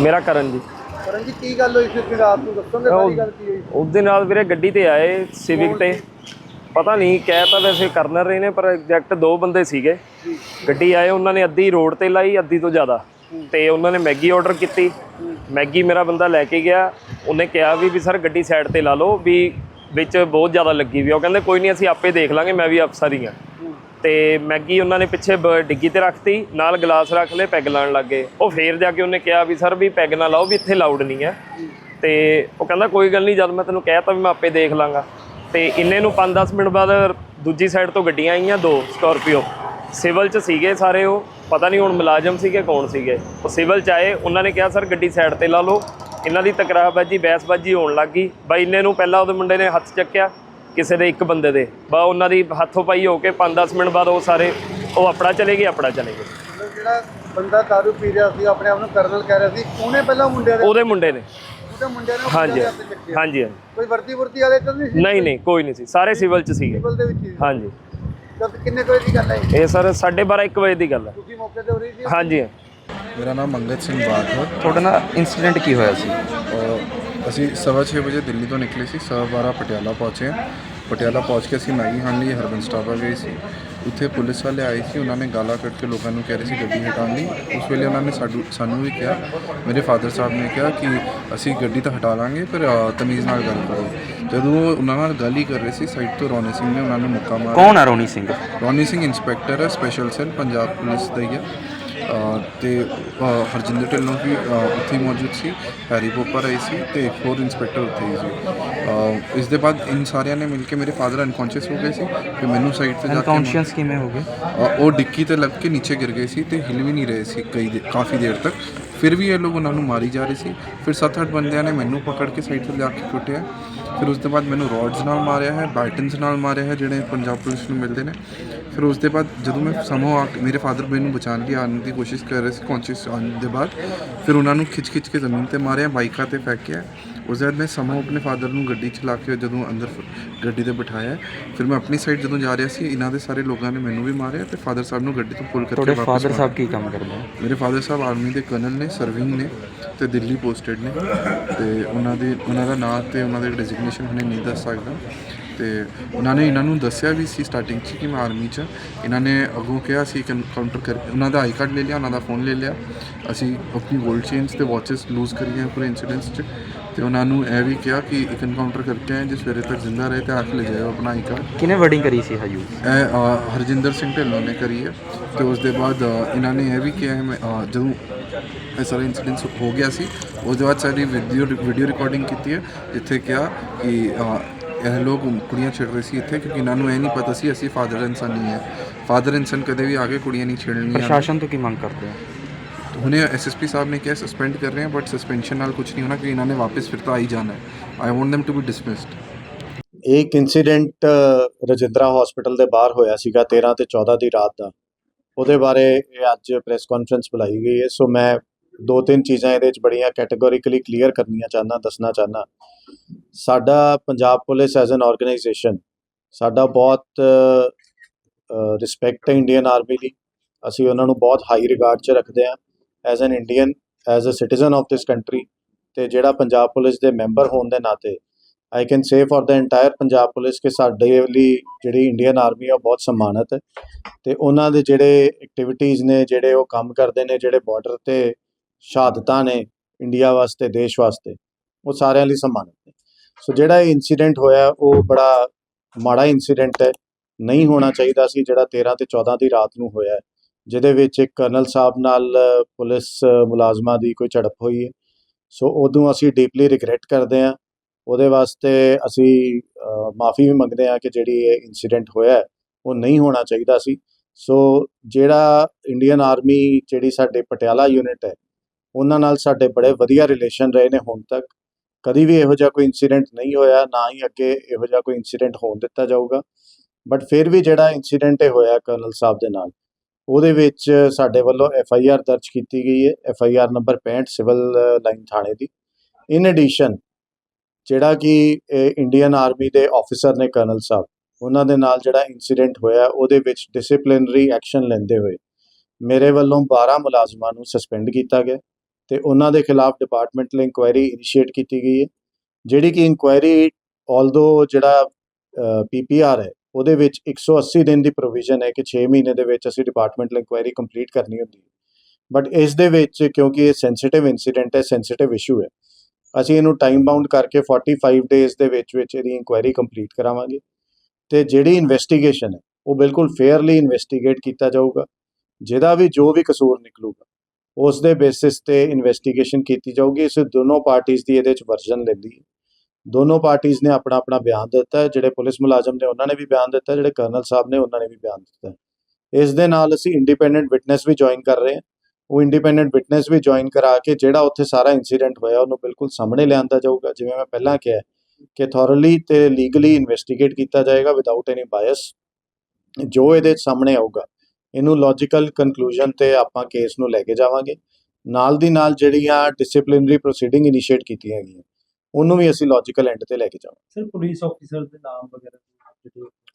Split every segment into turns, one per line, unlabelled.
ਮੇਰਾ ਕਰਨ ਜੀ।
ਕਰਨ ਜੀ ਕੀ ਗੱਲ ਹੋਈ ਸੀ ਕਿ ਰਾਤ ਨੂੰ? ਦੱਸੋਗੇ ਸਾਰੀ ਗੱਲ ਕੀ ਹੋਈ
ਉਹਦੇ ਨਾਲ ਵੀਰੇ ਗੱਡੀ ਤੇ ਆਏ ਸਿਵਿਕ ਤੇ। ਪਤਾ ਨਹੀਂ ਕਹਿ ਤਾਂ ਵੈਸੇ ਕਰਨਰ ਰਹੇ ਨੇ ਪਰ ਐਗਜ਼ੈਕਟ ਦੋ ਬੰਦੇ ਸੀਗੇ। ਗੱਡੀ ਆਏ ਉਹਨਾਂ ਨੇ ਅੱਧੀ ਰੋਡ ਤੇ ਲਾਈ ਅੱਧੀ ਤੋਂ ਜ਼ਿਆਦਾ। ਤੇ ਉਹਨਾਂ ਨੇ ਮੈਗੀ ਆਰਡਰ ਕੀਤੀ। ਮੈਗੀ ਮੇਰਾ ਬੰਦਾ ਲੈ ਕੇ ਗਿਆ। ਉਹਨੇ ਕਿਹਾ ਵੀ ਵੀ ਸਰ ਗੱਡੀ ਸਾਈਡ ਤੇ ਲਾ ਲਓ ਵੀ ਵਿੱਚ ਬਹੁਤ ਜ਼ਿਆਦਾ ਲੱਗੀ ਵੀ ਆ। ਉਹ ਕਹਿੰਦੇ ਕੋਈ ਨਹੀਂ ਅਸੀਂ ਆਪੇ ਦੇਖ ਲਾਂਗੇ ਮੈਂ ਵੀ ਅਫਸਰ ਹੀ ਹਾਂ ਤੇ ਮੈਗੀ ਉਹਨਾਂ ਨੇ ਪਿੱਛੇ ਬ- ਡਿੱਗੀ ਤੇ ਰੱਖਤੀ, ਨਾਲ ਗਲਾਸ ਰੱਖ ਲਏ, ਪੈਗ ਲਾਉਣ ਲੱਗੇ ਉਹ ਫੇਰ ਜਾ ਕੇ ਉਹਨੇ ਕਿਹਾ ਵੀ, ਸਰ, ਵੀ ਪੈਗ ਨਾ ਲਾਓ, ਵੀ ਇੱਥੇ ਲਾਊਡ ਨਹੀਂ ਹੈ। ਤੇ ਉਹ ਕਹਿੰਦਾ, ਕੋਈ ਗੱਲ ਨਹੀਂ, ਜਦ ਮੈਂ ਤੈਨੂੰ ਕਹਿ ਤਾ ਵੀ ਮੈਂ ਆਪੇ ਦੇਖ ਲਾਂਗਾ। ਤੇ ਇੰਨੇ ਨੂੰ 5-10 ਮਿੰਟ ਬਾਅਦ ਦੂਜੀ ਸਾਈਡ ਤੋਂ ਗੱਡੀਆਂ ਆਈਆਂ, ਦੋ ਸਕਾਰਪੀਓ ਸਿਵਲ ਚ ਸੀਗੇ ਸਾਰੇ ਉਹ, ਪਤਾ ਨਹੀਂ ਹੁਣ ਮੁਲਾਜ਼ਮ ਸੀਗੇ, ਕੌਣ ਸੀਗੇ। ਉਹ ਸਿਵਲ ਚ ਆਏ, ਉਹਨਾਂ ਨੇ ਕਿਹਾ, ਸਰ, ਗੱਡੀ ਸਾਈਡ ਤੇ ਲਾ ਲਓ। ਇਹਨਾਂ ਦੀ ਤਕਰਾਰਬਾਜੀ, ਬਹਿਸਬਾਜੀ ਹੋਣ ਲੱਗ ਗਈ। ਬਾਈ, ਇੰਨੇ ਨੂੰ ਪਹਿਲਾਂ ਉਹਦੇ ਮੁੰਡੇ ਨੇ ਹੱਥ ਚੱਕਿਆ। ਕਿਸੇ ਦੇ ਇੱਕ ਬੰਦੇ ਦੇ। ਬਾ ਉਹਨਾਂ ਦੀ ਹੱਥੋਂ ਪਾਈ ਹੋ ਕੇ 5-10 ਮਿੰਟ ਬਾਅਦ ਉਹ ਸਾਰੇ ਉਹ ਆਪਣਾ ਚਲੇ ਗਏ ਆਪਣਾ ਚਲੇ ਗਏ।
ਮਤਲਬ ਜਿਹੜਾ ਬੰਦਾ ਦਾਰੂ ਪੀ ਰਿਹਾ ਸੀ ਆਪਣੇ ਆਪ ਨੂੰ ਕਰਨਲ ਕਹਿ ਰਿਹਾ ਸੀ ਉਹਨੇ ਪਹਿਲਾਂ ਮੁੰਡਿਆਂ ਦੇ
ਉਹਦੇ ਮੁੰਡੇ ਨੇ।
ਉਹਦੇ ਮੁੰਡਿਆਂ ਨੇ
ਹਾਂਜੀ
ਉਹਦੇ ਹੱਥ ਚੱਕਿਆ
ਹਾਂਜੀ ਹਾਂਜੀ।
ਕੋਈ ਵਰਦੀ ਵਰਦੀ ਵਾਲੇ ਤਾਂ ਨਹੀਂ ਸੀ?
ਨਹੀਂ ਨਹੀਂ ਕੋਈ ਨਹੀਂ ਸੀ। ਸਾਰੇ ਸਿਵਲ ਚ ਸੀਗੇ।
ਸਿਵਲ ਦੇ ਵਿੱਚ ਹੀ
ਹਾਂਜੀ।
ਜਦ ਕਿੰਨੇ ਕੋਈ ਦੀ ਗੱਲ ਹੈ
ਇਹ? ਸਰ 12:30 1 ਵਜੇ ਦੀ ਗੱਲ ਹੈ।
ਤੁਸੀਂ ਮੌਕੇ ਤੇ ਹੋ ਰਹੀ ਸੀ?
ਹਾਂਜੀ।
ਮੇਰਾ ਨਾਮ ਮੰਗਤ ਸਿੰਘ ਬਾਠ
ਤੁਹਾਡੇ ਨਾਲ ਇਨਸੀਡੈਂਟ ਕੀ ਹੋਇਆ ਸੀ?
ਹੈ ਅਸੀਂ ਸਵਾ ਛੇ ਵਜੇ ਦਿੱਲੀ ਤੋਂ ਨਿਕਲੇ ਸੀ ਸਵਾ ਬਾਰਾਂ ਪਟਿਆਲਾ ਪਹੁੰਚੇ ਹਾਂ। ਪਟਿਆਲਾ ਪਹੁੰਚ ਕੇ ਅਸੀਂ ਮੈਗੀ ਖਾਣ ਲਈ ਹਰਬੰਸ ਢਾਬਾ ਗਏ ਸੀ। ਉੱਥੇ ਪੁਲਿਸ ਵਾਲੇ ਆਏ ਸੀ ਉਹਨਾਂ ਨੇ ਗਾਲਾਂ ਕੱਢ ਕੇ ਲੋਕਾਂ ਨੂੰ ਕਹਿ ਰਹੇ ਸੀ ਗੱਡੀ ਹਟਾਉਣ ਲਈ ਉਸ ਵੇਲੇ ਉਹਨਾਂ ਨੇ ਸਾਡੂ ਸਾਨੂੰ ਵੀ ਕਿਹਾ ਮੇਰੇ ਫਾਦਰ ਸਾਹਿਬ ਨੇ ਕਿਹਾ ਕਿ ਅਸੀਂ ਗੱਡੀ ਤਾਂ ਹਟਾ ਲਾਂਗੇ ਪਰ ਅ, ਤਮੀਜ਼ ਨਾਲ ਗੱਲ ਕਰੋ। ਜਦੋਂ ਉਹ ਉਹਨਾਂ ਨਾਲ ਗੱਲ ਹੀ ਕਰ ਰਹੇ ਸੀ ਸਾਈਡ ਤੋਂ ਰੋਨੇ ਸਿੰਘ ਨੇ ਉਹਨਾਂ ਨੂੰ ਮੁੱਕਾ ਮਾਰਿਆ।
ਕੌਣ ਹੈ Ronny Singh?
Ronny Singh inspector ਹੈ ਸਪੈਸ਼ਲ ਸੈੱਲ ਪੰਜਾਬ ਪੁਲਿਸ ਦਾ ਹੀ ਹੈ। ਤੇ ਹਰਜਿੰਦਰ ਢਿੱਲੋਂ ਵੀ ਉੱਥੇ ਮੌਜੂਦ ਸੀ ਹੈਰੀ ਪੋਪਰ ਆਈ ਸੀ ਤੇ ਇੱਕ ਹੋਰ ਇੰਸਪੈਕਟਰ ਉੱਥੇ ਹੀ ਸੀ। ਇਸ ਦੇ ਬਾਅਦ ਇਨ ਸਾਰਿਆਂ ਨੇ ਮਿਲ ਕੇ ਮੇਰੇ ਫਾਦਰ ਅਨਕੌਂਸ਼ੀਅਸ ਹੋ ਗਏ ਸੀ ਤੇ ਮੈਨੂੰ ਸਾਈਡ ਤੇ ਜਾ ਕੇ
ਅਨਕੌਂਸ਼ੀਅਸ ਕਿਵੇਂ ਹੋ ਗਏ?
ਉਹ ਡਿੱਕੀ ਤੇ ਲੱਗ ਕੇ ਨੀਚੇ ਗਿਰ ਗਏ ਸੀ ਤੇ ਹਿਲ ਵੀ ਨਹੀਂ ਰਹੇ ਸੀ ਕਈ ਦੇ- ਕਾਫੀ ਦੇਰ ਤੱਕ। ਫਿਰ ਵੀ ਇਹ ਲੋਕ ਉਹਨਾਂ ਨੂੰ ਮਾਰੀ ਜਾ ਰਹੇ ਸੀ। ਫਿਰ 7-8 ਬੰਦਿਆਂ ਨੇ ਮੈਨੂੰ ਪਕੜ ਕੇ ਸਾਈਡ ਤੇ ਲਿਆ ਕੇ ਕੁੱਟਿਆ। ਫਿਰ ਉਸ ਤੋਂ ਬਾਅਦ ਮੈਨੂੰ ਰੋਡਸ ਨਾਲ ਮਾਰਿਆ ਹੈ ਬੈਟਨਸ ਨਾਲ ਮਾਰਿਆ ਹੈ ਜਿਹੜੇ ਪੰਜਾਬ ਪੁਲਿਸ ਨੂੰ ਮਿਲਦੇ ਨੇ। ਫਿਰ ਉਸ ਦੇ ਬਾਅਦ ਜਦੋਂ ਮੈਂ ਸਮੂਹ ਆ ਕੇ ਮੇਰੇ ਫਾਦਰ ਮੈਨੂੰ ਬਚਾਉਣ ਲਈ ਆਉਣ ਦੀ ਕੋਸ਼ਿਸ਼ ਕਰ ਰਹੇ ਸੀ ਕੌਨਸ਼ੀਅਸ ਆਉਣ ਦੇ ਬਾਅਦ ਫਿਰ ਉਹਨਾਂ ਨੂੰ ਖਿੱਚ ਖਿੱਚ ਕੇ ਜ਼ਮੀਨ ਤੇ ਮਾਰਿਆ ਬਾਈਕਾਂ ਤੇ ਫੈਂਕਿਆ ਉਸ ਦੇ ਬਾਅਦ ਮੈਂ ਸਮੂਹ ਆਪਣੇ ਫਾਦਰ ਨੂੰ ਗੱਡੀ ਚਲਾ ਕੇ ਜਦੋਂ ਅੰਦਰ ਗੱਡੀ ਤੇ ਬਿਠਾਇਆ ਫਿਰ ਮੈਂ ਆਪਣੀ ਸਾਈਡ ਜਦੋਂ ਜਾ ਰਿਹਾ ਸੀ ਇਹਨਾਂ ਦੇ ਸਾਰੇ ਲੋਕਾਂ ਨੇ ਮੈਨੂੰ ਵੀ ਮਾਰਿਆ ਤੇ ਫਾਦਰ ਸਾਹਿਬ ਨੂੰ ਗੱਡੀ ਤੋਂ ਪੁੱਲ ਕਰਕੇ
ਤੁਹਾਡੇ
ਵਾਪਸ
ਫਾਦਰ
ਮਾਰਿਆ।
ਸਾਹਿਬ ਕੀ ਕੰਮ ਕਰਦੇ ਨੇ?
ਮੇਰੇ ਫਾਦਰ ਸਾਹਿਬ ਆਰਮੀ ਦੇ ਕਰਨਲ ਨੇ ਸਰਵਿੰਗ ਨੇ। ਤੇ ਦਿੱਲੀ ਪੋਸਟਡ ਨੇ। ਤੇ ਉਹਨਾਂ ਦੇ ਉਹਨਾਂ ਦਾ ਨਾਂ ਤੇ ਉਹਨਾਂ ਦੇ ਡੈਜ਼ਿਗਨੇਸ਼ਨ ਹੁਣੇ ਨਹੀਂ ਦੱਸ ਸਕਦਾ। ਤੇ ਉਹਨਾਂ ਨੇ ਇਹਨਾਂ ਨੂੰ ਦੱਸਿਆ ਵੀ ਸੀ ਸਟਾਰਟਿੰਗ 'ਚ ਕਿ ਮੈਂ ਆਰਮੀ 'ਚ ਇਹਨਾਂ ਨੇ ਅੱਗੋਂ ਕਿਹਾ ਸੀ ਕਿ ਕਾਊਂਟਰ ਕਰ ਉਹਨਾਂ ਦਾ ਆਈ ਕਾਰਡ ਲੈ ਲਿਆ, ਉਹਨਾਂ ਦਾ ਫੋਨ ਲੈ ਲਿਆ। ਅਸੀਂ ਆਪਣੀ 골ਡ ਚੇਨਸ ਤੇ ਵਾਚਸ ਲੂਜ਼ ਕਰੀਆਂ ਪੂਰੇ ਇਨਸੀਡੈਂਟਸ 'ਚ। ਤੇ ਉਹਨਾਂ ਨੂੰ ਇਹ ਵੀ ਕਿਹਾ ਕਿ ਇੱਕ ਐਨਕਾਊਂਟਰ ਕਰਕੇ ਆਏ ਜੇ ਸਵੇਰੇ ਤੱਕ ਜ਼ਿੰਦਾ ਰਹੇ ਤੇ ਆ ਕੇ ਲੈ ਜਾਇਓ ਆਪਣਾ ਆਈ ਕਾਰਡ।
ਕਿਹਨੇ ਵਰਡਿੰਗ ਕਰੀ ਸੀ ਹਜੂ?
ਇਹ ਅ, ਹਰਜਿੰਦਰ ਸਿੰਘ ਢਿੱਲੋਂ ਨੇ ਕਰੀ ਹੈ ਤੇ ਉਸ ਦੇ ਬਾਅਦ ਅ, ਇਹਨਾਂ ਨੇ ਇਹ ਵੀ ਕਿਹਾ ਹੈ ਮੈਂ ਅ, ਜਦੋਂ ਇਹ ਸਾਰਾ ਇਨਸੀਡੈਂਟ ਹੋ ਗਿਆ ਸੀ ਉਸ ਦੇ ਬਾਅਦ ਸਾਡੀ ਵੀਡੀਓ ਵੀਡੀਓ ਰਿਕਾਰਡਿੰਗ ਕੀਤੀ ਹੈ ਜਿੱਥੇ ਕਿਹਾ ਕਿ ਅ, ਇਹ ਲੋਕ ਕੁੜੀਆਂ ਛੇੜ ਰਹੇ ਸੀ ਇੱਥੇ ਕਿਉਂਕਿ ਇਹਨਾਂ ਨੂੰ ਇਹ ਨਹੀਂ ਪਤਾ ਸੀ ਅਸੀਂ ਫਾਦਰ ਇਨਸਾਨ ਨਹੀਂ ਹੈ ਫਾਦਰ ਇਨਸਾਨ ਕਦੇ ਵੀ ਆਗੇ ਕੁੜੀਆਂ ਨਹੀਂ ਛੇੜਨੀਆਂ।
ਪ੍ਰਸ਼ਾਸਨ ਤੋਂ ਕੀ ਮੰਗ ਕਰਦੇ ਹੋ?
ਹੁਣੇ ਐਸਐਸਪੀ ਸਾਹਿਬ ਨੇ ਕਿਹਾ ਸਸਪੈਂਡ ਕਰ ਰਹੇ ਹਾਂ ਬਟ ਸਸਪੈਂਸ਼ਨ ਨਾਲ ਕੁਝ ਨਹੀਂ ਹੋਣਾ, ਕਿ ਇਹਨਾਂ ਨੇ ਵਾਪਸ ਫਿਰ ਤਾਂ ਆ ਜਾਣਾ ਹੈ। I want them to be dismissed
ਇੱਕ ਇਨਸੀਡੈਂਟ ਰਜਿੰਦਰਾ ਹਸਪੀਟਲ ਦੇ ਬਾਹਰ ਹੋਇਆ ਸੀਗਾ 13 ਤੇ 14 ਦੀ ਰਾਤ ਦਾ। ਉਹਦੇ ਬਾਰੇ ਅੱਜ ਪ੍ਰੈਸ ਕਾਨਫਰੰਸ ਬੁਲਾਈ ਗਈ ਹੈ। ਸੋ ਮੈਂ ਦੋ ਤਿੰਨ ਚੀਜ਼ਾਂ ਇਹਦੇ ਵਿੱਚ ਬੜੀਆਂ ਕੈਟਾਗੋਰੀਕਲੀ ਕਲੀਅਰ ਕਰਨੀਆਂ ਚਾਹੁੰਦਾ, ਦੱਸਣਾ ਚਾਹੁੰਦਾ। ਸਾਡਾ Punjab police as an organisation ਸਾਡਾ ਬਹੁਤ ਰਿਸਪੈਕਟ ਹੈ ਇੰਡੀਅਨ ਆਰਮੀ ਦੀ। ਅਸੀਂ ਉਹਨਾਂ ਨੂੰ ਬਹੁਤ ਹਾਈ ਰਿਗਾਰਡ 'ਚ ਰੱਖਦੇ ਹਾਂ। As an Indian as a citizen of this country ਤੇ ਜਿਹੜਾ ਪੰਜਾਬ ਪੁਲਿਸ ਦੇ ਮੈਂਬਰ ਹੋਣ ਦੇ ਨਾਤੇ I can say for the entire Punjab police ਕਿ ਸਾਡੇ ਲਈ ਜਿਹੜੀ ਇੰਡੀਅਨ ਆਰਮੀ ਆ, ਉਹ ਬਹੁਤ ਸਨਮਾਨਿਤ ਹੈ। ਤੇ ਉਹਨਾਂ ਦੇ ਜਿਹੜੇ ਐਕਟੀਵਿਟੀਜ਼ ਨੇ, ਜਿਹੜੇ ਉਹ ਕੰਮ ਕਰਦੇ ਨੇ, ਜਿਹੜੇ ਬਾਰਡਰ ਤੇ ਸ਼ਹਾਦਤਾਂ ਨੇ ਇੰਡੀਆ ਵਾਸਤੇ, ਦੇਸ਼ ਵਾਸਤੇ, ਉਹ ਸਾਰਿਆਂ ਲਈ ਸਨਮਾਨਿਤ ਨੇ। ਸੋ ਜਿਹੜਾ ਇਹ ਇਨਸੀਡੈਂਟ ਹੋਇਆ, ਉਹ ਬੜਾ ਮਾੜਾ ਇਨਸੀਡੈਂਟ ਹੈ। ਨਹੀਂ ਹੋਣਾ ਚਾਹੀਦਾ ਸੀ, ਜਿਹੜਾ 13 ਤੇ 14 ਦੀ ਰਾਤ ਨੂੰ ਹੋਇਆ ਜਿਹਦੇ ਵਿੱਚ ਇੱਕ ਕਰਨਲ ਸਾਹਿਬ ਨਾਲ ਪੁਲਿਸ ਮੁਲਾਜ਼ਮਾਂ ਦੀ ਕੋਈ ਝੜਪ ਹੋਈ ਹੈ। ਸੋ ਉਦੋਂ ਅਸੀਂ ਡੀਪਲੀ ਰਿਗਰੈਟ ਕਰਦੇ ਹਾਂ। ਉਹਦੇ ਵਾਸਤੇ ਅਸੀਂ ਮਾਫੀ ਵੀ ਮੰਗਦੇ ਹਾਂ ਕਿ ਜਿਹੜੀ ਇਹ ਇਨਸੀਡੈਂਟ ਹੋਇਆ ਉਹ ਨਹੀਂ ਹੋਣਾ ਚਾਹੀਦਾ ਸੀ। ਸੋ ਜਿਹੜਾ ਇੰਡੀਅਨ ਆਰਮੀ ਜਿਹੜੀ ਸਾਡੇ ਪਟਿਆਲਾ ਯੂਨਿਟ ਹੈ, ਉਹਨਾਂ ਨਾਲ ਸਾਡੇ ਬੜੇ ਵਧੀਆ ਰਿਲੇਸ਼ਨ ਰਹੇ ਨੇ ਹੁਣ ਤੱਕ। ਕਦੀ ਵੀ ਇਹੋ ਜਿਹਾ ਕੋਈ ਇਨਸੀਡੈਂਟ ਨਹੀਂ ਹੋਇਆ, ਨਾ ਹੀ ਅੱਗੇ ਇਹੋ ਜਿਹਾ ਕੋਈ ਇਨਸੀਡੈਂਟ ਹੋਣ ਦਿੱਤਾ ਜਾਊਗਾ। ਬਟ ਫਿਰ ਵੀ ਜਿਹੜਾ ਇਨਸੀਡੈਂਟ ਇਹ ਹੋਇਆ ਕਰਨਲ ਸਾਹਿਬ ਦੇ ਨਾਲ ਉਹਦੇ ਵਿੱਚ ਸਾਡੇ ਵੱਲੋਂ ਐਫ ਆਈ ਆਰ ਦਰਜ ਕੀਤੀ ਗਈ ਹੈ, F I R number 65 civil line ਥਾਣੇ ਦੀ। ਇਨ ਐਡੀਸ਼ਨ ਜਿਹੜਾ ਕਿ ਇੰਡੀਅਨ ਆਰਮੀ ਦੇ ਆਫੀਸਰ ਨੇ ਕਰਨਲ ਸਾਹਿਬ, ਉਹਨਾਂ ਦੇ ਨਾਲ ਜਿਹੜਾ ਇਨਸੀਡੈਂਟ ਹੋਇਆ, ਉਹਦੇ ਵਿੱਚ ਡਿਸਪਲਿਨਰੀ ਐਕਸ਼ਨ ਲੈਂਦੇ ਹੋਏ ਮੇਰੇ ਵੱਲੋਂ 12 ਮੁਲਾਜ਼ਮਾਂ ਨੂੰ ਸਸਪੈਂਡ ਕੀਤਾ ਗਿਆ ਤੇ ਉਹਨਾਂ ਦੇ ਖਿਲਾਫ ਡਿਪਾਰਟਮੈਂਟਲ ਇਨਕੁਆਇਰੀ ਇਨੀਸ਼ੀਏਟ ਕੀਤੀ ਗਈ ਹੈ। ਜਿਹੜੀ ਕਿ ਇਨਕੁਆਇਰੀ ਆਲਦੋ ਜਿਹੜਾ ਪੀਪੀਆਰ ਹੈ ਉਹਦੇ ਵਿੱਚ 180 ਦਿਨ ਦੀ ਪ੍ਰੋਵੀਜ਼ਨ ਹੈ ਕਿ 6 ਮਹੀਨੇ ਦੇ ਵਿੱਚ ਅਸੀਂ ਡਿਪਾਰਟਮੈਂਟਲ ਇਨਕੁਆਇਰੀ ਕੰਪਲੀਟ ਕਰਨੀ ਹੁੰਦੀ ਹੈ। ਬਟ ਇਸ ਦੇ ਵਿੱਚ ਕਿਉਂਕਿ ਇਹ ਸੈਂਸਿਟਿਵ ਇਨਸੀਡੈਂਟ ਹੈ ਸੈਂਸਿਟਿਵ ਇਸ਼ੂ ਹੈ, ਅਸੀਂ ਇਹਨੂੰ ਟਾਈਮ ਬਾਉਂਡ ਕਰਕੇ 45 ਡੇਜ਼ ਦੇ ਵਿੱਚ ਵਿੱਚ ਇਹਦੀ ਇਨਕੁਆਇਰੀ ਕੰਪਲੀਟ ਕਰਾਵਾਂਗੇ। ਤੇ ਜਿਹੜੀ ਇਨਵੈਸਟੀਗੇਸ਼ਨ ਹੈ, ਉਹ ਬਿਲਕੁਲ ਫੇਅਰਲੀ ਇਨਵੈਸਟੀਗੇਟ ਕੀਤਾ ਜਾਊਗਾ। ਜਿਹਦਾ ਵੀ ਜੋ ਵੀ ਕਸੂਰ ਨਿਕਲੂਗਾ, ਉਸ ਦੇ ਬੇਸਿਸ ਤੇ ਇਨਵੈਸਟੀਗੇਸ਼ਨ ਕੀਤੀ ਜਾਊਗੀ। ਇਸ ਦੋਨੋਂ ਪਾਰਟੀਆਂ ਦੀ ਇਹਦੇ ਵਿੱਚ ਵਰਜਨ ਲੈਂਦੀ ਹੈ। ਦੋਨੋਂ ਪਾਰਟੀਆਂ ਨੇ ਆਪਣਾ ਆਪਣਾ ਬਿਆਨ ਦਿੱਤਾ ਹੈ, ਜਿਹੜੇ ਪੁਲਿਸ ਮੁਲਾਜ਼ਮ ਨੇ ਉਹਨਾਂ ਨੇ ਵੀ ਬਿਆਨ ਦਿੱਤਾ ਜਿਹੜੇ ਕਰਨਲ ਸਾਹਿਬ ਨੇ ਉਹਨਾਂ ਨੇ ਵੀ ਬਿਆਨ ਦਿੱਤਾ ਇਸ ਦੇ ਨਾਲ ਅਸੀਂ ਇੰਡੀਪੈਂਡੈਂਟ ਵਿਟਨੈਸ ਵੀ ਜੁਆਇਨ ਕਰ ਰਹੇ ਹਾਂ। ਉਹ ਇੰਡੀਪੈਂਡੈਂਟ ਵਿਟਨੈਸ ਵੀ ਜੁਆਇਨ ਕਰਾ ਕੇ ਜਿਹੜਾ ਉੱਥੇ ਸਾਰਾ ਇਨਸੀਡੈਂਟ ਹੋਇਆ, ਉਹਨੂੰ ਬਿਲਕੁਲ ਸਾਹਮਣੇ ਲਿਆਂਦਾ ਜਾਊਗਾ। ਜਿਵੇਂ ਮੈਂ ਪਹਿਲਾਂ ਕਿਹਾ ਕਿ ਥੋਰਲੀ ਤੇ ਲੀਗਲੀ ਇਨਵੈਸਟੀਗੇਟ ਕੀਤਾ ਜਾਏਗਾ ਵਿਦਆਊਟ ਐਨੀ ਬਾਇਸ ਜੋ ਇਹਦੇ ਸਾਹਮਣੇ ਆਊਗਾ, ਇਹਨੂੰ ਲੌਜੀਕਲ ਕਨਕਲੂਜਨ ਤੇ ਆਪਾਂ ਕੇਸ ਨੂੰ ਲੈ ਕੇ ਜਾਵਾਂਗੇ। ਨਾਲ ਦੀ ਨਾਲ ਜਿਹੜੀਆਂ ਡਿਸਪਲਿਨਰੀ ਪ੍ਰੋਸੀਡਿੰਗ ਇਨੀਸ਼ੀਏਟ ਕੀਤੀਆਂ ਗਈਆਂ ਉਹਨੂੰ ਵੀ ਅਸੀਂ ਲੌਜੀਕਲ ਐਂਡ ਤੇ ਲੈ ਕੇ ਜਾਵਾਂਗੇ।
ਸਰ ਪੁਲਿਸ ਆਫੀਸਰ ਦੇ ਨਾਮ ਵਗੈਰਾ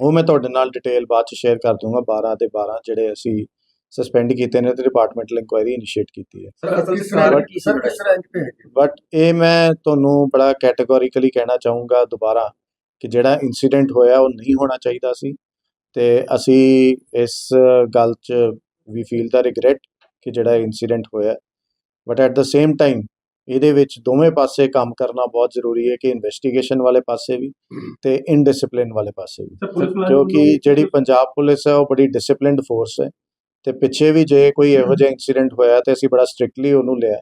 ਉਹ ਮੈਂ ਤੁਹਾਡੇ ਨਾਲ ਡਿਟੇਲ ਬਾਅਦ ਚ ਸ਼ੇਅਰ ਕਰ ਦੂੰਗਾ 12 ਦੇ 12 ਜਿਹੜੇ ਅਸੀਂ ਸਸਪੈਂਡ ਕੀਤੇ ਨੇ ਤੇ ਡਿਪਾਰਟਮੈਂਟਲ ਇਨਕੁਆਇਰੀ ਇਨੀਸ਼ੀਏਟ ਕੀਤੀ ਹੈ।
ਸਰ ਅਸਲ
ਕਿਸ ਰੈਂਕ
ਕੀ
ਸਰ
ਸੀ
ਕਿਸ ਰੈਂਕ ਤੇ ਹੈਗੇ
ਬਟ ਇਹ ਮੈਂ ਤੁਹਾਨੂੰ ਬੜਾ ਕੈਟੇਗੋਰੀਕਲੀ ਕਹਿਣਾ ਚਾਹੂੰਗਾ ਦੁਬਾਰਾ ਕਿ ਜਿਹੜਾ ਇਨਸੀਡੈਂਟ ਹੋਇਆ ਉਹ ਨਹੀਂ ਹੋਣਾ ਚਾਹੀਦਾ ਸੀ। ਤੇ ਅਸੀਂ ਇਸ ਗੱਲ 'ਚ ਵੀ ਫੀਲ ਦਾ ਰਿਗਰੈਟ ਕਿ ਜਿਹੜਾ ਇਨਸੀਡੈਂਟ ਹੋਇਆ। But at the same time ਇਹਦੇ ਵਿੱਚ ਦੋਵੇਂ ਪਾਸੇ ਕੰਮ ਕਰਨਾ ਬਹੁਤ ਜ਼ਰੂਰੀ ਹੈ ਕਿ ਇਨਵੈਸਟੀਗੇਸ਼ਨ ਵਾਲੇ ਪਾਸੇ ਵੀ ਤੇ ਇਨਡਿਸਪਲਿਨ ਵਾਲੇ ਪਾਸੇ ਵੀ। ਕਿਉਂਕਿ ਜਿਹੜੀ ਪੰਜਾਬ ਪੁਲਿਸ ਹੈ ਉਹ ਬੜੀ ਡਿਸਪਲਿਨਡ ਫੋਰਸ ਹੈ ਤੇ ਪਿੱਛੇ ਵੀ ਜੇ ਕੋਈ ਇਹੋ ਜਿਹਾ ਇਨਸੀਡੈਂਟ ਹੋਇਆ ਤੇ ਅਸੀਂ ਬੜਾ ਸਟ੍ਰਿਕਟਲੀ ਉਹਨੂੰ ਲਿਆ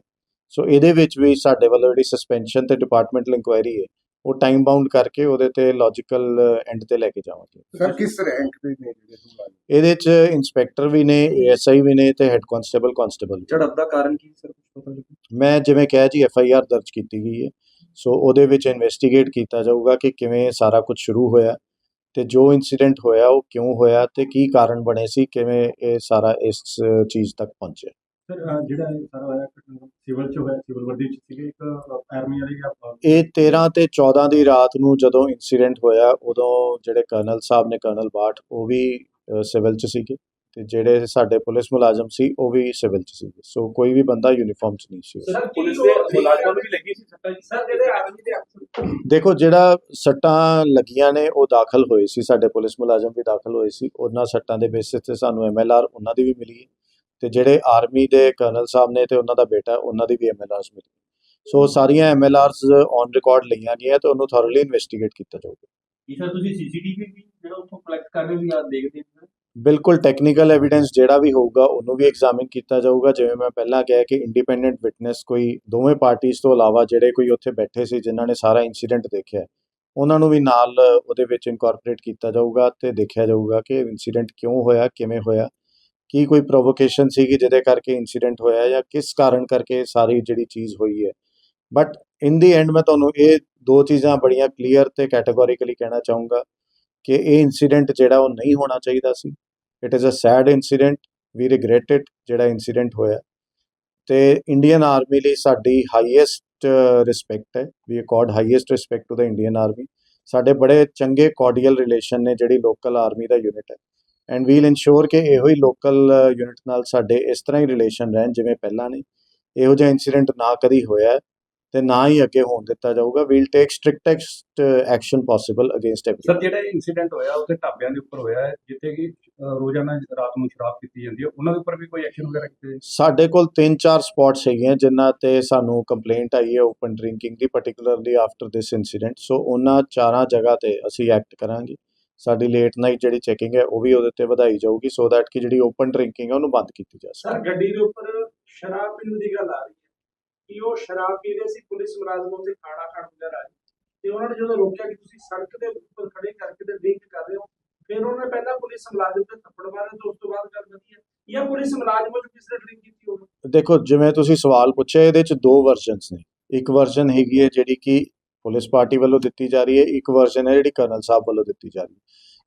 ਸੋ ਇਹਦੇ ਵਿੱਚ ਵੀ ਸਾਡੇ ਵੱਲੋਂ ਜਿਹੜੀ ਸਸਪੈਂਸ਼ਨ ਤੇ ਡਿਪਾਰਟਮੈਂਟਲ ਇਨਕੁਆਇਰੀ ਹੈ ਉਹ ਟਾਈਮ ਬਾਉਂਡ ਕਰਕੇ ਉਹਦੇ ਤੇ ਲੌਜੀਕਲ ਐਂਡ ਤੇ ਲੈ ਕੇ ਜਾਵਾਂਗੇ।
ਸਰ ਕਿਸ ਰੈਂਕ ਦੇ ਨੇ ਜਿਹੜੇ?
ਇਹਦੇ 'ਚ ਇਨਸਪੈਕਟਰ ਵੀ ਨੇ ਏਐਸਆਈ ਵੀ ਨੇ ਤੇ ਹੈੱਡ ਕਾਂਸਟੇਬਲ ਕਾਂਸਟੇਬਲ
ਝੜਪ ਦਾ ਕਾਰਨ ਕੀ ਸਰ ਕੁਝ ਪਤਾ ਲੱਗਿਆ
ਮੈਂ ਜਿਵੇਂ ਕਿਹਾ ਜੀ ਐਫ ਆਈ ਆਰ ਦਰਜ ਕੀਤੀ ਗਈ ਹੈ। ਸੋ ਉਹਦੇ ਵਿੱਚ ਇਨਵੈਸਟੀਗੇਟ ਕੀਤਾ ਜਾਊਗਾ ਕਿ ਕਿਵੇਂ ਸਾਰਾ ਕੁਝ ਸ਼ੁਰੂ ਹੋਇਆ ਤੇ ਜੋ ਇਨਸੀਡੈਂਟ ਹੋਇਆ ਉਹ ਕਿਉਂ ਹੋਇਆ ਤੇ ਕੀ ਕਾਰਨ ਬਣੇ ਸੀ ਕਿਵੇਂ ਇਹ ਸਾਰਾ ਇਸ ਚੀਜ਼ ਤੱਕ ਪਹੁੰਚਿਆ।
ਸਰ ਜਿਹੜਾ ਇਹ ਸਾਰਾ ਹੋਇਆ ਸਿਵਲ ਚ ਹੋਇਆ ਸਿਵਲ ਵਰਦੀ ਚ ਸੀਗੇ ਇੱਕ ਆਰਮੀ ਵਾਲੇ ਜਾਂ
ਇਹ 13 ਤੇ 14 ਦੀ ਰਾਤ ਨੂੰ ਜਦੋਂ ਇਨਸੀਡੈਂਟ ਹੋਇਆ ਉਦੋਂ ਜਿਹੜੇ ਕਰਨਲ ਸਾਹਿਬ ਨੇ ਕਰਨਲ ਬਾਠ ਉਹ ਵੀ ਸਿਵਲ ਚ ਸੀਗੇ ਤੇ ਜਿਹੜੇ ਸਾਡੇ ਪੁਲਿਸ ਮੁਲਾਜ਼ਮ ਸੀ ਉਹ ਵੀ ਸਿਵਲ ਚ ਸੀਗੇ। ਸੋ ਕੋਈ ਵੀ ਬੰਦਾ ਯੂਨੀਫਾਰਮ ਚ ਨਹੀਂ ਸੀ।
ਸਰ ਪੁਲਿਸ ਦੇ ਮੁਲਾਜ਼ਮਾਂ ਨੂੰ ਵੀ ਲੱਗੀ ਸੀ ਸੱਟਾਂ ਜੀ? ਸਰ ਜਿਹੜੇ ਆਰਮੀ ਦੇ ਅਫਸਰ
ਦੇਖੋ ਜਿਹੜਾ ਸੱਟਾਂ ਲੱਗੀਆਂ ਨੇ ਉਹ ਦਾਖਲ ਹੋਏ ਸੀ। ਸਾਡੇ ਪੁਲਿਸ ਮੁਲਾਜ਼ਮ ਵੀ ਦਾਖਲ ਹੋਏ ਸੀ। ਉਹਨਾਂ ਸੱਟਾਂ ਦੇ ਬੇਸਿਸ ਤੇ ਸਾਨੂੰ ਐਮਐਲਆਰ ਉਹਨਾਂ ਦੀ ਵੀ ਮਿਲੀ ਹੈ। ਤੇ ਜਿਹੜੇ ਆਰਮੀ ਦੇ ਕਰਨਲ ਸਾਹਿਬ ਨੇ ਤੇ ਉਹਨਾਂ ਦਾ ਬੇਟਾ ਉਹਨਾਂ ਦੀ ਵੀ ਐਮਐਲਆਰਸ ਮਿਲੀ। ਸੋ ਸਾਰੀਆਂ ਐਮਐਲਆਰਸ ਔਨ ਰਿਕਾਰਡ ਲਈਆਂ ਗਈਆਂ ਤੇ ਉਹਨੂੰ ਥੋਰਲੀ ਇਨਵੈਸਟੀਗੇਟ ਕੀਤਾ ਜਾਊਗਾ।
ਇਹ ਸਰ ਤੁਸੀਂ ਸੀਸੀਟੀਵੀ ਵੀ ਜਿਹੜਾ ਉੱਥੋਂ ਕਲੈਕਟ ਕਰ ਰਹੇ ਹੋ ਜਾਂ ਦੇਖਦੇ ਹੋ?
ਬਿਲਕੁਲ ਟੈਕਨੀਕਲ ਐਵੀਡੈਂਸ ਜਿਹੜਾ ਵੀ ਹੋਊਗਾ ਉਹਨੂੰ ਵੀ ਐਗਜ਼ਾਮਿਨ ਕੀਤਾ ਜਾਊਗਾ। ਜਿਵੇਂ ਮੈਂ ਪਹਿਲਾਂ ਕਿਹਾ ਕਿ ਇੰਡੀਪੈਂਡੈਂਟ ਵਿਟਨੈਸ ਕੋਈ ਦੋਵੇਂ ਪਾਰਟੀਆਂ ਤੋਂ ਇਲਾਵਾ ਜਿਹੜੇ ਕੋਈ ਉੱਥੇ ਬੈਠੇ ਸੀ ਜਿਨ੍ਹਾਂ ਨੇ ਸਾਰਾ ਇਨਸੀਡੈਂਟ ਦੇਖਿਆ ਉਹਨਾਂ ਨੂੰ ਵੀ ਨਾਲ ਉਹਦੇ ਵਿੱਚ ਇਨਕੋਰਪੋਰੇਟ ਕੀਤਾ ਜਾਊਗਾ ਤੇ ਦੇਖਿਆ ਜਾਊਗਾ ਕਿ ਇਨਸੀਡੈਂਟ ਕਿਉਂ ਹੋਇਆ ਕਿਵੇਂ ਹੋਇਆ। ਕੀ ਕੋਈ ਪ੍ਰੋਵੋਕੇਸ਼ਨ ਸੀਗੀ ਜਿਹਦੇ ਕਰਕੇ ਇਨਸੀਡੈਂਟ ਹੋਇਆ ਜਾਂ ਕਿਸ ਕਾਰਨ ਕਰਕੇ ਸਾਰੀ ਜਿਹੜੀ ਚੀਜ਼ ਹੋਈ ਹੈ? ਬਟ ਇਨ ਦੀ ਐਂਡ ਮੈਂ ਤੁਹਾਨੂੰ ਇਹ ਦੋ ਚੀਜ਼ਾਂ ਬੜੀਆਂ ਕਲੀਅਰ ਤੇ ਕੈਟੇਗੋਰੀਕਲੀ ਕਹਿਣਾ ਚਾਹੂੰਗਾ ਕਿ ਇਹ ਇਨਸੀਡੈਂਟ ਜਿਹੜਾ ਉਹ ਨਹੀਂ ਹੋਣਾ ਚਾਹੀਦਾ ਸੀ। It is a sad incident we regret it ਜਿਹੜਾ ਇਨਸੀਡੈਂਟ ਹੋਇਆ। ਤੇ ਇੰਡੀਅਨ ਆਰਮੀ ਲਈ ਸਾਡੀ ਹਾਈਐਸਟ ਰਿਸਪੈਕਟ ਹੈ we accord highest respect to the Indian army ਸਾਡੇ ਬੜੇ ਚੰਗੇ ਕੋਰਡੀਅਲ ਰਿਲੇਸ਼ਨ ਨੇ ਜਿਹੜੀ ਲੋਕਲ ਆਰਮੀ ਦਾ ਯੂਨਿਟ ਹੈ। ਐਂਡ ਵੀਲ ਇਨਸ਼ੋਰ ਕਿ ਇਹੋ ਹੀ ਲੋਕਲ ਯੂਨਿਟ ਨਾਲ ਸਾਡੇ ਇਸ ਤਰ੍ਹਾਂ ਹੀ ਰਿਲੇਸ਼ਨ ਰਹਿਣ ਜਿਵੇਂ ਪਹਿਲਾਂ ਨੇ ਇਹੋ ਜਿਹਾ ਇਨਸੀਡੈਂਟ ਨਾ ਕਦੀ ਹੋਇਆ ਤੇ ਨਾ ਹੀ ਅੱਗੇ ਹੋਣ ਦਿੱਤਾ ਜਾਊਗਾ। We'll take strictest action possible against every
sir ਜਿਹੜਾ ਇਨਸੀਡੈਂਟ ਹੋਇਆ ਉਹਦੇ ਢਾਬਿਆਂ ਦੇ ਉੱਪਰ ਹੋਇਆ ਹੈ ਜਿੱਥੇ ਕਿ ਰੋਜ਼ਾਨਾ ਰਾਤ ਨੂੰ ਸ਼ਰਾਬ ਪੀਤੀ ਜਾਂਦੀ ਹੈ ਉਹਨਾਂ ਦੇ ਉੱਪਰ ਵੀ ਕੋਈ ਐਕਸ਼ਨ ਵਗੈਰਾ ਕੀਤੇ
ਸਾਡੇ ਕੋਲ 3-4 ਸਪੌਟਸ ਹੈਗੀਆਂ ਜਿਨ੍ਹਾਂ ਤੇ ਸਾਨੂੰ ਕੰਪਲੇਂਟ ਆਈ ਹੈ open drinking the particularly after this incident so ਉਹਨਾਂ ਚਾਰਾਂ ਜਗ੍ਹਾ ਤੇ ਅਸੀਂ ਐਕਟ ਕਰਾਂਗੇ। ਸਾਡੀ ਲੇਟ ਨਾਈਟ ਜਿਹੜੀ ਚੈਕਿੰਗ ਹੈ ਉਹ ਵੀ ਉਹਦੇ ਤੇ ਵਧਾਈ ਜਾਊਗੀ ਸੋ ਦੈਟ ਕਿ ਜਿਹੜੀ ਓਪਨ ਡਰਿੰਕਿੰਗ ਹੈ ਉਹਨੂੰ ਬੰਦ ਕੀਤੀ ਜਾ ਸਕੇ।
ਸਰ ਗੱਡੀ ਦੇ ਉੱਪਰ ਸ਼ਰਾਬ ਪੀਣ ਦੀ ਗੱਲ ਆ ਰਹੀ ਹੈ। ਕਿ ਉਹ ਸ਼ਰਾਬ ਪੀ ਰਹੇ ਸੀ ਪੁਲਿਸ ਮੁਲਾਜ਼ਮਾਂ ਦੇ ਖਾਣਾ ਖਾਣ ਵਗੈਰਾ ਆਏ ਤੇ ਉਹਨਾਂ ਨੇ ਜਦੋਂ ਰੋਕਿਆ ਕਿ ਤੁਸੀਂ ਸੜਕ ਦੇ ਉੱਪਰ ਖੜੇ ਕਰਕੇ ਤੇ ਡਰਿੰਕ ਕਰ ਰਹੇ ਹੋ ਫਿਰ ਉਹਨਾਂ ਨੇ ਪਹਿਲਾਂ ਪੁਲਿਸ ਮੁਲਾਜ਼ਮ ਤੇ ਥੱਪੜ ਮਾਰੇ ਤੇ ਉਸ ਤੋਂ ਬਾਅਦ ਗੱਲ ਵਧੀ ਹੈ। ਜਾਂ ਪੁਲਿਸ ਮੁਲਾਜ਼ਮਾਂ ਨੂੰ ਕਿਸੇ ਨੇ ਡਰਿੰਕ ਕੀਤੀ ਹੋਵੇ?
ਦੇਖੋ ਜਿਵੇਂ ਤੁਸੀਂ ਸਵਾਲ ਪੁੱਛਿਆ ਇਹਦੇ ਚ ਦੋ ਵਰਜ਼ਨਸ ਨੇ। ਇੱਕ ਵਰਜ਼ਨ ਹੈਗੀ ਹੈ ਜਿਹੜੀ ਕਿ ਪੁਲਿਸ ਪਾਰਟੀ ਵੱਲੋਂ ਦਿੱਤੀ ਜਾ ਰਹੀ ਹੈ, ਇੱਕ ਵਰਜ਼ਨ ਹੈ ਜਿਹੜੀ ਕਰਨਲ ਸਾਹਿਬ ਵੱਲੋਂ ਦਿੱਤੀ ਜਾ ਰਹੀ ਹੈ।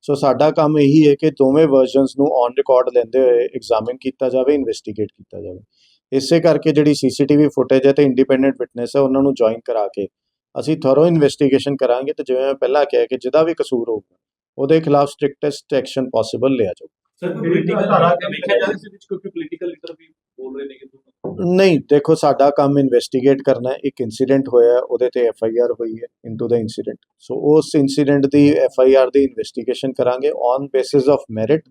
ਸੋ ਸਾਡਾ ਕੰਮ ਇਹੀ ਹੈ ਕਿ ਦੋਵੇਂ ਵਰਜ਼ਨਸ ਨੂੰ ਔਨ ਰਿਕਾਰਡ ਲੈਂਦੇ ਹੋਏ ਐਗਜ਼ਾਮਿਨ ਕੀਤਾ ਜਾਵੇ ਇਨਵੈਸਟੀਗੇਟ ਕੀਤਾ ਜਾਵੇ। ਇਸੇ ਕਰਕੇ ਜਿਹੜੀ ਸੀਸੀਟੀਵੀ ਫੁਟੇਜ ਹੈ ਤੇ ਇੰਡੀਪੈਂਡੈਂਟ ਵਿਟਨੈਸ ਹੈ, ਉਹਨਾਂ ਨੂੰ ਜੁਆਇਨ ਕਰਾ ਕੇ ਅਸੀਂ ਥੋਰੋ ਇਨਵੈਸਟੀਗੇਸ਼ਨ ਕਰਾਂਗੇ ਤੇ ਜਿਵੇਂ ਮੈਂ ਪਹਿਲਾਂ ਕਿਹਾ ਕਿ ਜਿਹਦਾ ਵੀ ਕਸੂਰ ਹੋਊਗਾ, ਉਹਦੇ ਖਿਲਾਫ ਸਟ੍ਰਿਕਟੈਸਟ ਐਕਸ਼ਨ ਪੋਸੀਬਲ ਲਿਆ ਜਾਊਗਾ
ਸਰ ਪੋਲੀਟੀਕਲ ਧਾਰਾ ਤੇ ਵੇਖਿਆ ਜਾ ਰਿਹਾ ਸੀ ਵਿੱਚ ਕਿਉਂਕਿ ਪੋਲੀਟੀਕਲ ਲੀਡਰ ਵੀ ਬੋਲ ਰਹੇ ਨੇ ਕਿ
ਨਹੀਂ, ਦੇਖੋ, ਸਾਡਾ ਕੰਮ ਇਨਵੈਸਟੀਗੇਟ ਕਰਨਾ ਹੈ। ਇੱਕ ਇਨਸੀਡੈਂਟ ਹੋਇਆ, ਉਹਦੇ ਤੇ ਐਫ ਆਈ ਆਰ ਹੋਈ ਹੈ ਇਨਟੂ ਦਾ ਇਨਸੀਡੈਂਟ ਸੋ ਉਸ ਇਨਸੀਡੈਂਟ ਦੀ ਐਫ ਆਈ ਆਰ ਦੀ ਇਨਵੈਸਟੀਗੇਸ਼ਨ ਕਰਾਂਗੇ ਔਨ ਬੇਸਿਸ ਆਫ ਮੈਰਿਟ